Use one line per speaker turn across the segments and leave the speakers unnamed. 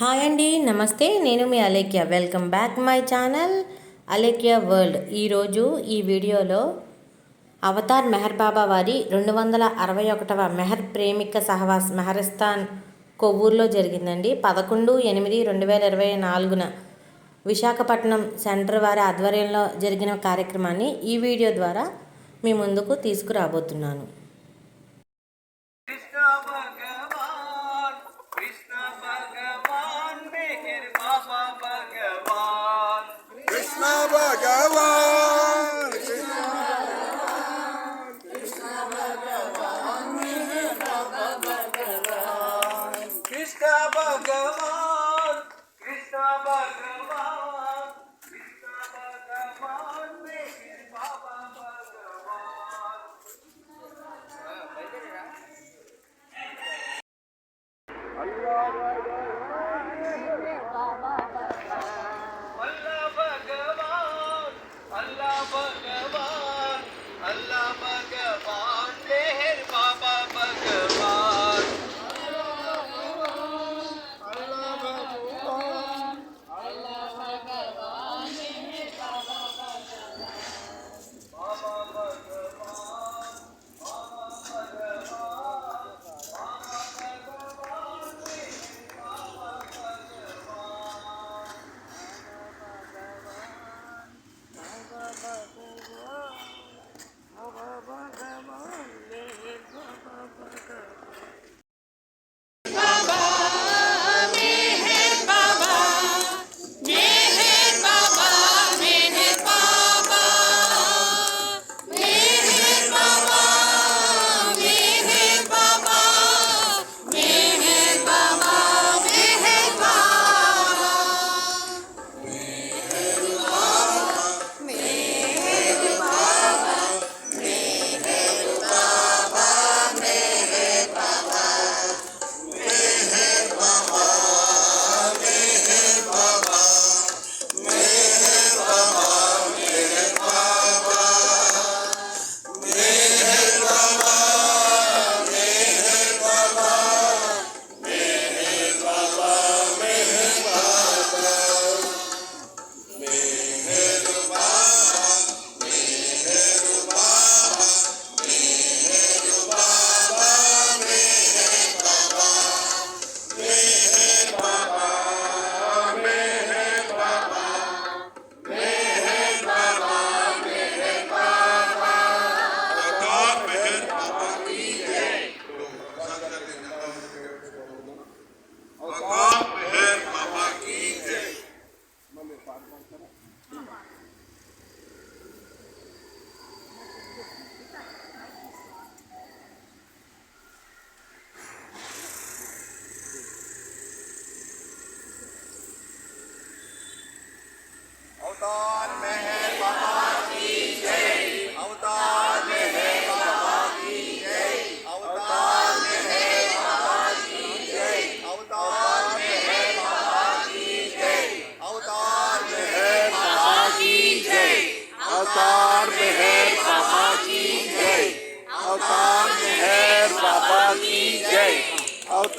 Hi అండి నమస్తే. నేను మీ Alekhya. Welcome back my channel Alekhya world. ఈరోజు ఈ వీడియోలో అవతార్ మెహర్ బాబా వారి రెండు వందల అరవై ఒకటవ మెహర్ ప్రేమిక సహవాస్ మెహరస్థాన్ కొవ్వూరులో జరిగిందండి. పదకొండు ఎనిమిది రెండు వేల ఇరవై నాలుగున విశాఖపట్నం సెంటర్ వారి ఆధ్వర్యంలో జరిగిన కార్యక్రమాన్ని ఈ వీడియో ద్వారా మీ ముందుకు తీసుకురాబోతున్నాను.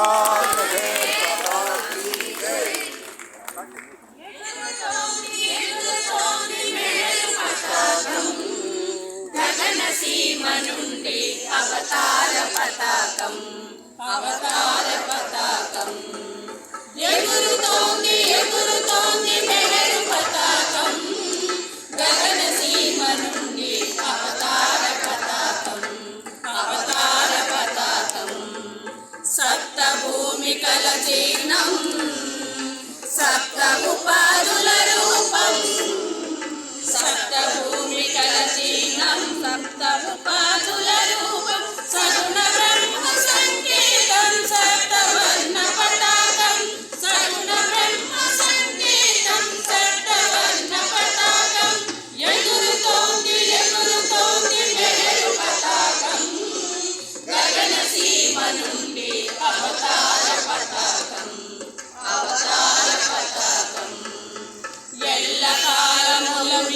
Salve,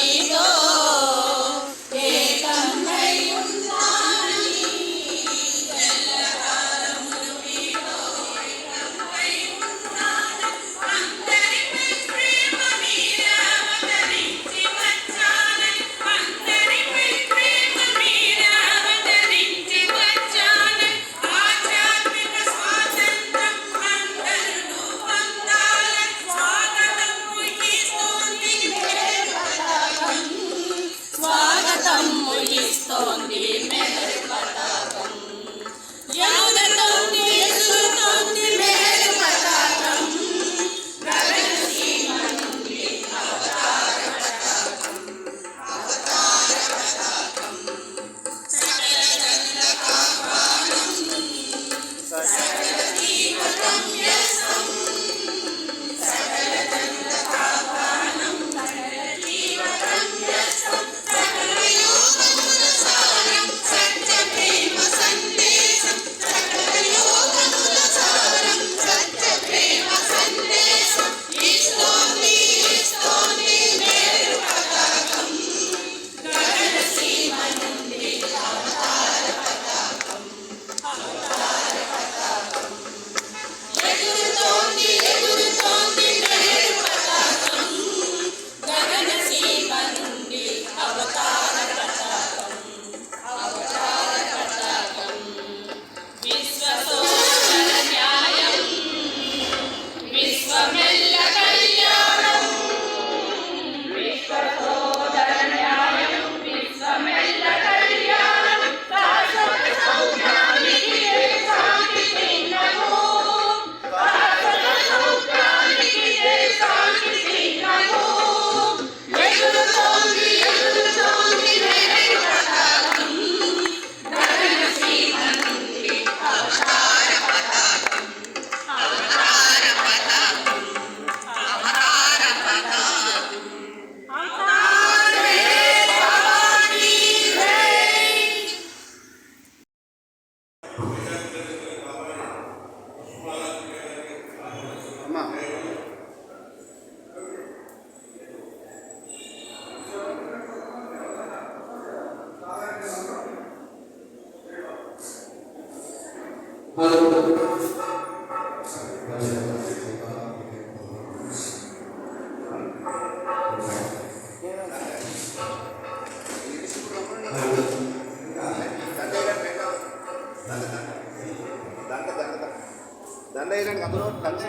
You.
దండ వేయడానికి అందులో కలిసి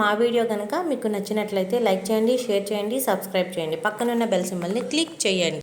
మా వీడియో కనుక మీకు నచ్చినట్లయితే లైక్ చేయండి షేర్ చేయండి సబ్స్క్రైబ్ చేయండి. పక్కనున్న బెల్ సింబల్ని క్లిక్ చేయండి.